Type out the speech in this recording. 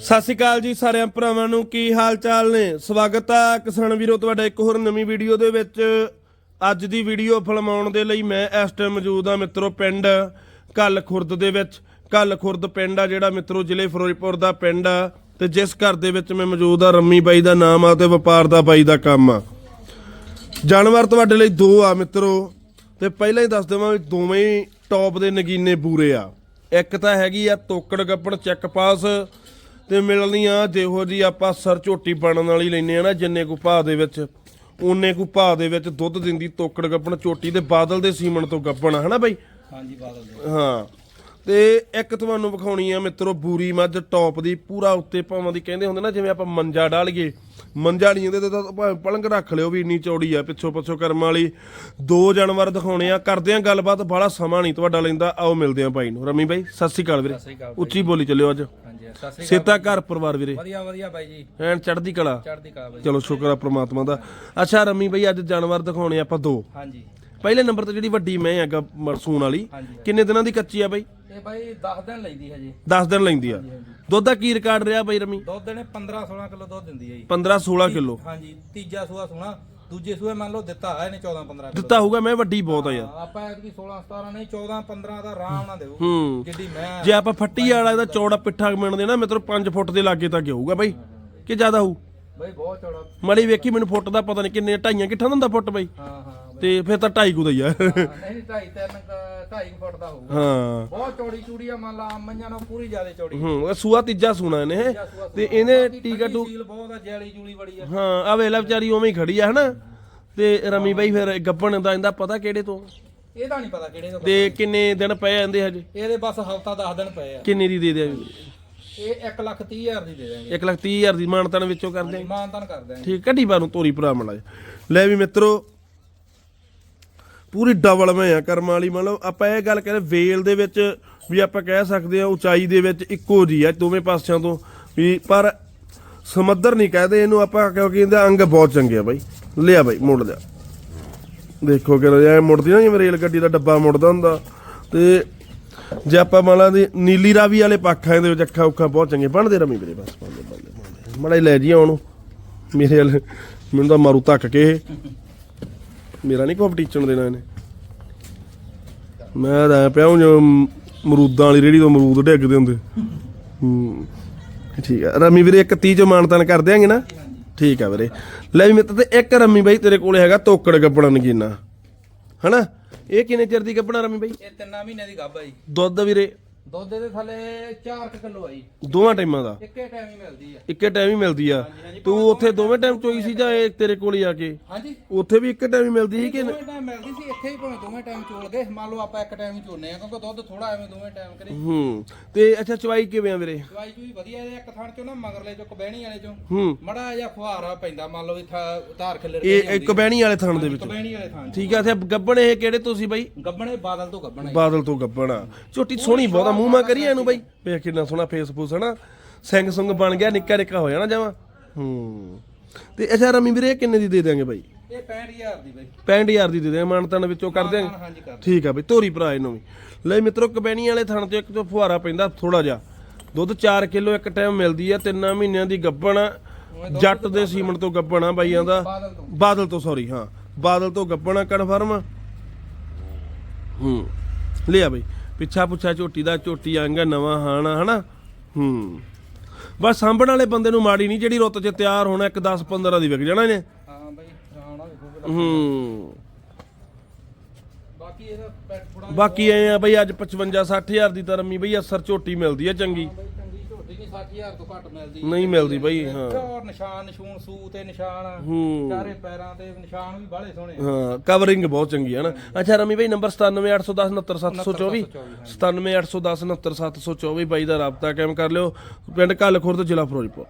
ਸਤਿ ਸ਼੍ਰੀ ਅਕਾਲ ਜੀ ਸਾਰਿਆਂ ਭਰਾਵਾਂ ਨੂੰ, ਕੀ ਹਾਲ ਚਾਲ ਨੇ? ਸਵਾਗਤ ਆ ਕਿਸਾਨ ਵੀਰੋ, ਤੁਹਾਡਾ ਇੱਕ ਹੋਰ ਨਵੀਂ ਵੀਡੀਓ ਦੇ ਵਿੱਚ। ਅੱਜ ਦੀ ਵੀਡੀਓ ਫਿਲਮਾਉਣ ਦੇ ਲਈ ਮੈਂ ਇਸ ਟਾਈਮ ਮੌਜੂਦ ਆ ਮਿੱਤਰੋ ਪਿੰਡ ਕੱਲ ਖੁਰਦ ਦੇ ਵਿੱਚ। ਕੱਲ ਖੁਰਦ ਪਿੰਡ ਆ ਜਿਹੜਾ ਮਿੱਤਰੋ ਜ਼ਿਲ੍ਹੇ ਫਿਰੋਜ਼ਪੁਰ ਦਾ ਪਿੰਡ ਆ ਤੇ ਜਿਸ ਘਰ ਦੇ ਵਿੱਚ ਮੈਂ ਮੌਜੂਦ ਆ, ਰੰਮੀ ਬਾਈ ਦਾ ਨਾਮ ਆ ਤੇ ਵਪਾਰ ਦਾ ਬਾਈ ਦਾ ਕੰਮ ਆ। ਜਾਨਵਰ ਤੁਹਾਡੇ ਲਈ ਦੋ ਆ ਮਿੱਤਰੋ ਤੇ ਪਹਿਲਾਂ ਹੀ ਦੱਸ ਦੇਵਾਂ ਵੀ ਦੋਵੇਂ ਹੀ ਟੌਪ ਦੇ ਨਗੀਨੇ ਬੂਰੇ ਆ। ਇੱਕ ਤਾਂ ਹੈਗੀ ਆ ਤੋਕੜ ਗੱਪਣ, ਚੈੱਕ ਪਾਸ। ਤੇ ਮਿਲਣੀ ਆ ਜਿਹੋ ਜੀ ਆਪਾਂ ਸਰ ਝੋਟੀ ਬਣਨ ਵਾਲੀ ਲੈਨੇ ਆ ਨਾ ਜਿੰਨੇ ਕੋ ਭਾਅ ਦੇ ਵਿੱਚ ਉਹਨੇ ਕੋ ਭਾਅ ਦੇ ਵਿੱਚ ਦੁੱਧ ਦਿੰਦੀ ਤੋਕੜ ਗੱਪਣ ਝੋਟੀ ਤੇ ਬਾਦਲ ਦੇ ਸੀਮਣ ਤੋਂ ਗੱਪਣ ਹਨਾ ਬਾਈ? ਹਾਂਜੀ ਬਾਦਲ ਦੇ। ਹਾਂ। ਤੇ ਇੱਕ ਤੁਹਾਨੂੰ ਵਿਖਾਉਣੀ ਆ ਮਿੱਤਰੋ ਬੂਰੀ ਮੱਝ ਟੌਪ ਦੀ ਪੂਰਾ ਉੱਤੇ ਭਾਵਾਂ ਦੀ ਕਹਿੰਦੇ ਹੁੰਦੇ ਨਾ ਜਿਵੇਂ ਆਪਾਂ ਮੰਜਾ ਡਾਲੀਏ ਮੰਜਾ ਨਹੀਂ ਇਹਦੇ ਤੇ ਭਾਵੇਂ ਪਲੰਗ ਰੱਖ ਲਿਓ ਵੀ ਇੰਨੀ ਚੌੜੀ ਆ ਪਿੱਛੋਂ ਪਿੱਛੋਂ ਕਰਮ ਵਾਲੀ। ਦੋ ਜਾਨਵਰ ਦਿਖਾਉਣੇ ਆ ਕਰਦੇ ਆ ਗੱਲਬਾਤ ਬਾਹਲਾ ਸਮਾਂ ਨਹੀਂ ਤੁਹਾਡਾ ਲੈਂਦਾ ਆਓ ਮਿਲਦੇ ਆ ਬਾਈ ਨੂੰ। ਰਮੀ ਬਾਈ ਸਤਿ ਸ਼੍ਰੀ ਅਕਾਲ ਵੀਰੇ। ਸਤਿ ਸ਼੍ਰੀ ਅਕਾਲ ਉੱਚੀ ਬੋਲੀ ਚੱਲਿਓ ਅੱਜ। ਹਾਂਜੀ ਸਤਿ ਸ੍ਰੀ ਅਕਾਲ ਸੇਤਾ ਘਰ ਪਰਿਵਾਰ ਵੀਰੇ। ਵਧੀਆ ਵਧੀਆ ਬਾਈ ਜੀ। ਐਨ ਚੜ੍ਹਦੀ ਕਲਾ? ਚੜ੍ਹਦੀ ਕਲਾ ਬਾਈ ਚਲੋ ਸ਼ੁਕਰ ਆ ਪ੍ਰਮਾਤਮਾ ਦਾ। ਅੱਛਾ ਰਮੀ ਬਾਈ ਅੱਜ ਜਾਨਵਰ ਦਿਖਾਉਣੇ ਆਪਾਂ ਦੋ। ਹਾਂਜੀ। ਪਹਿਲੇ ਨੰਬਰ ਤੇ ਜਿਹੜੀ ਵੱਡੀ ਮੈਂ ਹੈਗਾ ਮਰਸੂਨ ਵਾਲੀ ਹਾਂਜੀ। ਕਿੰਨੇ ਦਿਨਾਂ ਦੀ ਕੱਚੀ ਆ ਬਾਈ? ਇਹ ਬਾਈ 10 ਦਿਨ ਲੈਂਦੀ ਹੈ ਜੀ। 10 ਦਿਨ ਲੈਂਦੀ ਆ। ਦੁੱਧ ਦਾ ਕੀ ਰਿਕਾਰਡ ਰਿਹਾ ਬਾਈ ਰਮੀ? ਦੁੱਧ ਨੇ 15 16 ਕਿਲੋ ਦੁੱਧ ਦਿੰਦੀ ਹੈ ਜੀ। 15 16 ਕਿਲੋ। ਹਾਂਜੀ ਤੀਜਾ ਸੂਆ ਸੋਣਾ ਦੂਜੇ ਸੂਏ ਮੰਨ ਲਓ ਦਿੱਤਾ ਹੈ ਇਹਨੇ 14 15 ਕਿਲੋ ਦਿੱਤਾ ਹੋਊਗਾ ਮੈਂ ਵੱਡੀ ਬਹੁਤ ਆ ਯਾਰ। ਆਪਾਂ ਐਤਕੀ 16 17 ਨਹੀਂ 14 15 ਦਾ ਆਰਾਮ ਨਾਲ ਦੇਊ। ਹੂੰ। ਜਿੱਡੀ ਮੈਂ ਜੇ ਆਪਾਂ ਫੱਟੀ ਵਾਲਾ ਇਹਦਾ ਚੌੜਾ ਪਿੱਠਾ ਮਿਣਦੇ ਨਾ ਮਿੱਤਰੋ 5 ਫੁੱਟ ਦੇ ਲਾਗੇ ਤੱਕ ਹੋਊਗਾ ਬਾਈ। ਕਿ ਜ਼ਿਆਦਾ ਹੋਊ? ਬਾਈ ਬਹੁਤ ਚੌੜਾ। ਮੜੀ ਵੇਖੀ ਮੈਨੂੰ ਫੁੱਟ ਦਾ ਪਤਾ ਨਹੀਂ ਕਿੰਨੇ ਢਾਈਆਂ ਕਿੱਠਾ ਦਿੰਦਾ ਫੁੱਟ ਬਾਈ? ਹਾਂ ਹਾਂ। ਤੇ ਫਿਰ ਤਾਂ ਢਾਈ ਕੁ ਦਾ ਹੀ ਆ। ਨਹੀਂ 2.5 3 2.5 ਫੁੱਟ ਦਾ ਹੋਊਗਾ। ਹਾਂ। ਬਹੁਤ ਚੌੜੀ ਚੂੜੀ ਆ ਮੰਨ ਲਾ ਮਈਆਂ ਨਾਲ ਪੂਰੀ ਜ਼ਿਆਦਾ ਚੌੜੀ। ਹੂੰ ਇਹ ਸੂਆ ਤੀਜਾ ਸੂਣਾ ਇਹਨੇ। ਇਹ। ਤੇ ਇਹਨੇ ਟੀਕਾ ਟੂ ਸੀਲ ਬਹੁਤ ਆ ਜੈਲੀ ਜੂਲੀ ਬੜੀ ਆ। ਹਾਂ ਆ ਵੇਲਾ ਵਿਚਾਰੀ ਉਵੇਂ ਹੀ ਖੜੀ ਆ ਹਨਾ? ਤੇ ਰਮੀ ਬਾਈ ਫਿਰ ਗੱਬਣ ਦਾ ਇਹਦਾ ਪਤਾ ਕਿਹੜੇ ਤੋਂ? ਇਹਦਾ ਨਹੀਂ ਪਤਾ ਕਿਹੜੇ ਤੋਂ ਤੇ ਕਿੰਨੇ ਦਿਨ ਪਏ ਜਾਂਦੇ ਹਜੇ? ਇਹਦੇ ਬਸ ਹਫਤਾ 10 ਦਿਨ ਪਏ ਆ। ਕਿੰਨੇ ਦੀ ਦੇ ਦਿਆ ਇਹ 1 ਲੱਖ 30 ਹਜ਼ਾਰ ਦੀ ਦੇ ਦਾਂਗੇ 1 ਲੱਖ 30 ਹਜ਼ਾਰ ਦੀ ਮਾਨਤਨ ਵਿੱਚੋਂ ਕਰਦੇ ਆ ਮਾਨਤਾਨ ਕਰ ਠੀਕ ਕੱਢੀ ਬਾ ਨੂੰ ਤੋਰੀ ਭਰਾ ਮਲਾ ਲੈ ਵੀ ਮਿੱਤਰੋ ਪੂਰੀ ਡਬਲ ਮੈਂ ਆ ਕਰਮਾਂ ਵਾਲੀ। ਮਤਲਬ ਆਪਾਂ ਇਹ ਗੱਲ ਕਰੇ ਵੇਲ ਦੇ ਵਿੱਚ ਵੀ ਆਪਾਂ ਕਹਿ ਸਕਦੇ ਆ ਉਚਾਈ ਦੇ ਵਿੱਚ ਇੱਕੋ ਜੀ ਆ ਦੋਵੇਂ ਪਾਸਿਆਂ ਤੋਂ ਵੀ ਪਰ ਸਮੁੰਦਰ ਨਹੀਂ ਕਹਦੇ ਇਹਨੂੰ ਆਪਾਂ, ਕਿਉਂਕਿ ਇਹਦਾ ਅੰਗ ਬਹੁਤ ਚੰਗੇ ਆ ਬਾਈ। ਲਿਆ ਬਾਈ, ਮੁੜ ਲਿਆ। ਦੇਖੋ ਕਿ ਐ ਮੁੜਦੀ ਨਾ, ਜਿਵੇਂ ਰੇਲ ਗੱਡੀ ਦਾ ਡੱਬਾ ਮੁੜਦਾ ਹੁੰਦਾ। ਤੇ ਜੇ ਆਪਾਂ ਮੰਨ ਦੀ ਨੀਲੀ ਰਾਵੀ ਵਾਲੇ ਪੱਖਾਂ ਦੇ ਵਿੱਚ ਅੱਖਾਂ ਉੱਖਾਂ ਬਹੁਤ ਚੰਗੇ ਬਣਦੇ ਰਮੀ ਵੀਰੇ ਬਸ, ਬਣਦੇ ਬਣਦੇ ਮੜਾ ਲੈ ਜੀ ਆਉਣ ਮੇਰੇ ਵਾਲੇ, ਮੈਨੂੰ ਤਾਂ ਮਾਰੂ ਧੱਕ ਕੇ ਇਹ। ਮੇਰਾ ਨਹੀਂ ਕੰਪੀਟੀਸ਼ਨ ਦੇਣਾ ਇਹਨੇ। ਮੈਂ ਤਾਂ ਐਂ ਪਿਆ ਹੂੰ ਜਿਵੇਂ ਮਰੂਦਾਂ ਵਾਲੀ ਰੇੜੀ ਤੋਂ ਮਰੂਦ ਡਿੱਗਦੇ ਹੁੰਦੇ। ਹੂੰ। ਠੀਕ ਆ। ਰਮੀ ਵੀਰੇ ਇੱਕ 30 ਚ ਮਾਨਤਾਨ ਕਰ ਦਿਆਂਗੇ ਨਾ? ਠੀਕ ਆ ਵੀਰੇ। ਲੈ ਵੀ ਮਿੱਤਰ ਤੇ ਇੱਕ ਰਮੀ ਬਾਈ ਤੇਰੇ ਕੋਲੇ ਹੈਗਾ ਤੋਕੜ ਗੱਪਣਾ ਨਗੀਨਾ। ਹਨਾ? ਇਹ ਕਿੰਨੇ ਚਿਰ ਦੀ ਗੱਪਣਾ ਰਮੀ ਬਾਈ? ਇਹ ਤਿੰਨਾਂ ਮਹੀਨੇ ਦੀ ਗੱਭ ਆ ਜੀ। ਦੁੱਧ ਵੀਰੇ। ਦੁੱਧ ਦੇ ਥੱਲੇ 4 ਕਿਲੋ ਆ ਜੀ। ਦੋਵਾਂ ਟਾਈਮਾਂ ਦਾ? ਇੱਕੇ ਟਾਈਮ ਹੀ ਮਿਲਦੀ ਆ। ਇੱਕੇ ਟਾਈਮ ਹੀ ਮਿਲਦੀ ਆ। ਤੂੰ ਉੱਥੇ ਦੋਵੇਂ ਟਾਈਮ ਚੋਈ ਸੀ ਜਾਂ ਇਹ ਤੇਰੇ ਕੋਲ ਹੀ ਆ ਕੇ? ਹਾਂਜੀ। ਉੱਥੇ ਵੀ ਇੱਕੇ ਟਾਈਮ ਹੀ ਮਿਲਦੀ ਸੀ ਕਿ ਦੋਵੇਂ ਟਾਈਮ ਮਿਲਦੀ ਸੀ ਇੱਥੇ ਹੀ ਭਾਵੇਂ ਦੋਵੇਂ ਟਾਈਮ ਚੋਲ ਗਏ। ਮੰਨ ਲਓ ਆਪਾਂ ਇੱਕ ਟਾਈਮ ਹੀ ਚੋਨੇ ਆ ਕਿਉਂਕਿ ਦੁੱਧ ਥੋੜਾ ਐਵੇਂ ਦੋਵੇਂ ਟਾਈਮ ਕਰੇ। ਹੂੰ। ਤੇ ਅੱਛਾ ਚਵਾਈ ਕਿਵੇਂ ਆ ਵੀਰੇ? ਦਵਾਈ ਚੂਈ ਵਧੀਆ ਇਹਦੇ ਇੱਕ ਥਣ ਚੋਂ ਨਾ ਮਗਰਲੇ ਚੋਂ ਕਬਹਿਣੀ ਵਾਲੇ ਚੋਂ। ਹੂੰ। ਮੜਾ ਜਿਹਾ ਫੁਹਾਰਾ ਪੈਂਦਾ ਮੰਨ ਲਓ ਇੱਥਾ ਧਾਰ ਖਿਲਰ ਇਹ ਇੱਕ ਬਹਿਣੀ ਵਾਲੇ ਥਣ ਦੇ ਵਿੱਚ? ਕਬਹਿਣੀ ਵਾਲੇ ਥਾਂ 'ਚ। ਠੀਕ ਆ ਤੇ ਗੱਬਣ ਇਹ ਕਿਹੜੇ ਤੁਸੀਂ ਬਾਈ? ਗੱਬਣੇ ਬਾਦਲ ਤੋਂ ਗੱਬਣਾ ਬਾਦਲ ਤੋਂ ਗੱਬਣਾ ਝੋਟੀ ਸੋਹਣੀ ਬਹੁਤਾ ਮੂੰਹ ਮਾ ਕਰੀਏ ਇਹਨੂੰ ਬਾਈ? ਵੇਖ ਕਿੰਨਾ ਸੋਹਣਾ ਫੇਸ ਫੂਸ ਹਨਾ ਸਿੰਘ ਸੁੰਗ ਬਣ ਗਿਆ ਨਿੱਕਾ ਨਿੱਕਾ ਹੋ ਜਾਣਾ ਜਾਵਾ ਹੂੰ। ਤੇ ਅੱਛਾ ਰਮੀ ਵੀਰੇ ਇਹ ਕਿੰਨੇ ਦੀ ਦੇ ਦਿਆਂਗੇ ਬਾਈ? ਇਹ 65000 ਦੀ ਬਾਈ। 65000 ਦੀ ਦੇ ਦਿਆਂਗੇ ਮਾਨਤਨ ਵਿੱਚੋਂ ਕਰ ਦਿਆਂਗੇ। ਠੀਕ ਆ ਬਈ ਧੋਰੀ ਭਰਾ ਇਹਨੂੰ ਵੀ। ਲੈ ਮਿੱਤਰੋ ਕਬੈਣੀ ਵਾਲੇ ਥਣ ਤੇ ਇੱਕ ਤੋਂ ਫੁਹਾਰਾ ਪੈਂਦਾ ਥੋੜਾ ਜਿਹਾ। ਦੁੱਧ 4 ਕਿਲੋ ਇੱਕ ਟਾਈਮ ਮਿਲਦੀ ਆ ਤਿੰਨਾਂ ਮਹੀਨਿਆਂ ਦੀ ਗੱਬਣ। ਜੱਟ ਦੇ ਸੀਮਨ ਤੋਂ ਗੱਬਣ ਆ ਬਾਈਆਂ ਦਾ। ਬਾਦਲ ਤੋਂ। ਸੌਰੀ ਹਾਂ। ਬਾਦਲ ਤੋਂ ਗੱਬਣਾ ਕਨਫਰਮ। ਹੂੰ। ਲਿਆ ਬਈ। ਪਿੱਛਾ ਪੁੱਛਾ ਝੋਟੀ ਦਾ ਝੋਟੀ ਆਂਗਾ ਨਵਾਂ ਹਾਣਾ ਹਨਾ? ਹੂੰ। ਬਸ ਸਾਂਭਣ ਵਾਲੇ ਬੰਦੇ ਨੂੰ ਮਾੜੀ ਨਹੀਂ ਜਿਹੜੀ ਰੁੱਤ 'ਚ ਤਿਆਰ ਹੋਣਾ ਇੱਕ 10 15 ਦੀ ਵਿਕ ਜਾਣਾ ਇਹਨੇ। ਹਾਂ ਬਾਈ ਰਾਣਾ ਵੇਖੋ ਹੂੰ। ਬਾਕੀ ਇਹਦਾ ਪੈਟ ਥੋੜਾ ਬਾਕੀ ਐ ਆ ਬਈ ਅੱਜ 55 60000 ਦੀ ਤਾਂ ਰਮੀ ਬਈ ਅਸਰ ਝੋਟੀ ਮਿਲਦੀ ਆ ਚੰਗੀ। 60000 ਤੋਂ ਘੱਟ ਮਿਲਦੀ ਨਹੀਂ ਮਿਲਦੀ ਬਈ ਹਾਂ। ਔਰ ਨਿਸ਼ਾਨ ਨਿਸ਼ੂਨ ਸੂ ਤੇ ਨਿਸ਼ਾਨ ਚਾਰੇ ਪੈਰਾਂ ਤੇ ਨਿਸ਼ਾਨ ਵੀ ਬਾਹਲੇ ਸੋਹਣੇ। ਹਾਂ ਕਵਰਿੰਗ ਬਹੁਤ ਚੰਗੀ ਹੈ ਨਾ। ਅੱਛਾ ਰਮੀ ਬਈ ਨੰਬਰ 9781109724 97810 97724 ਬਾਈ ਦਾ ਰਾਬਤਾ ਕਾਇਮ ਕਰ ਲਿਓ। ਪਿੰਡ ਕੱਲ ਖੁਰਦ ਜ਼ਿਲ੍ਹਾ ਫਿਰੋਜ਼ਪੁਰ।